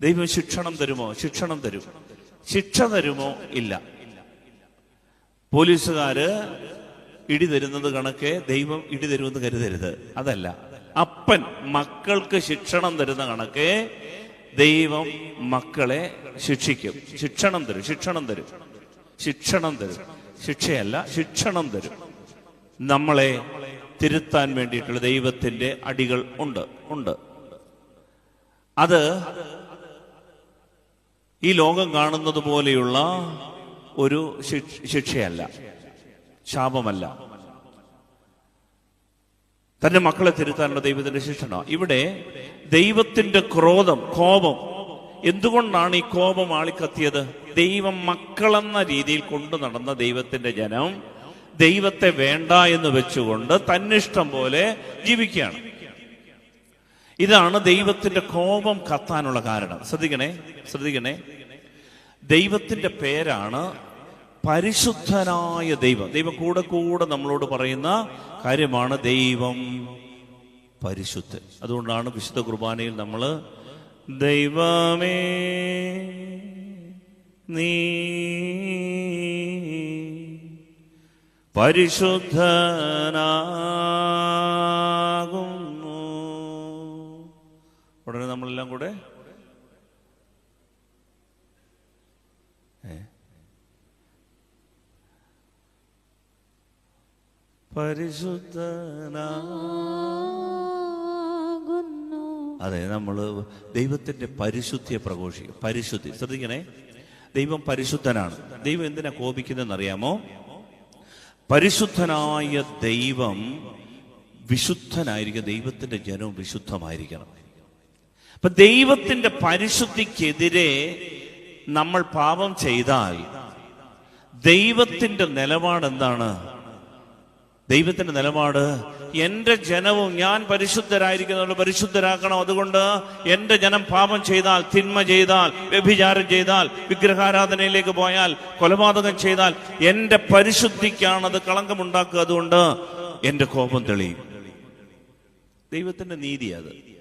ദൈവം ശിക്ഷണം തരുമോ? ശിക്ഷണം തരും. ശിക്ഷ തരുമോ? ഇല്ല. പോലീസുകാര് ഇടി തരുന്നത് കണക്കെ ദൈവം ഇടി തരുമെന്ന് കരുതരുത്. അതല്ല. അപ്പൻ മക്കൾക്ക് ശിക്ഷണം തരുന്ന കണക്കെ ദൈവം മക്കളെ ശിക്ഷിക്കും. ശിക്ഷണം തരും. ശിക്ഷണം തരും. ശിക്ഷണം തരും. ശിക്ഷയല്ല ശിക്ഷണം തരും. നമ്മളെ തിരുത്താൻ വേണ്ടിയിട്ടുള്ള ദൈവത്തിന്റെ അടികൾ ഉണ്ട് ഉണ്ട്. അത് ഈ ലോകം കാണുന്നത് പോലെയുള്ള ഒരു ശിക്ഷയല്ല. ശാപമല്ല. തന്റെ മക്കളെ തിരുത്താനുള്ള ദൈവത്തിന്റെ ശിക്ഷണ? ഇവിടെ ദൈവത്തിന്റെ ക്രോധം കോപം. എന്തുകൊണ്ടാണ് ഈ കോപം ആളിക്കത്തിയത്? ദൈവം മക്കളെന്ന രീതിയിൽ കൊണ്ടു നടന്ന ദൈവത്തിന്റെ ജനം ദൈവത്തെ വേണ്ട എന്ന് വെച്ചുകൊണ്ട് തന്നിഷ്ടം പോലെ ജീവിക്കുകയാണ്. ഇതാണ് ദൈവത്തിന്റെ കോപം കത്താനുള്ള കാരണം. ശ്രദ്ധിക്കണേ ശ്രദ്ധിക്കണേ. ദൈവത്തിന്റെ പേരാണ് പരിശുദ്ധനായ ദൈവം. ദൈവം കൂടെ കൂടെ നമ്മളോട് പറയുന്ന കാര്യമാണ് ദൈവം പരിശുദ്ധൻ. അതുകൊണ്ടാണ് വിശുദ്ധ കുർബാനയിൽ നമ്മൾ ദൈവമേ നീ പരിശുദ്ധനാകുന്നു നമ്മളെല്ലാം കൂടെ? പരിശുദ്ധനാകുന്നു. പരിശുദ്ധനാ അതെ നമ്മൾ ദൈവത്തിന്റെ പരിശുദ്ധിയെ പ്രഘോഷിക്കും. പരിശുദ്ധി. ശ്രദ്ധിക്കണേ. ദൈവം പരിശുദ്ധനാണ്. ദൈവം എന്തിനാ കോപിക്കുന്നതെന്ന് അറിയാമോ പരിശുദ്ധനായ ദൈവം വിശുദ്ധനായിരിക്കും. ദൈവത്തിന്റെ ജനവും വിശുദ്ധമായിരിക്കണം. അപ്പൊ ദൈവത്തിന്റെ പരിശുദ്ധിക്കെതിരെ നമ്മൾ പാപം ചെയ്താൽ ദൈവത്തിന്റെ നിലപാട് എന്താണ്? ദൈവത്തിന്റെ നിലപാട് എന്റെ ജനവും ഞാൻ പരിശുദ്ധരായിരിക്കുന്ന പരിശുദ്ധരാക്കണം അതുകൊണ്ട് എന്റെ ജനം പാപം ചെയ്താൽ തിന്മ ചെയ്താൽ വ്യഭിചാരം ചെയ്താൽ വിഗ്രഹാരാധനയിലേക്ക് പോയാൽ കൊലപാതകം ചെയ്താൽ എന്റെ അത് കളങ്കമുണ്ടാക്കുക. അതുകൊണ്ട് എന്റെ കോപം തെളിയും. ദൈവത്തിന്റെ നീതി അത്.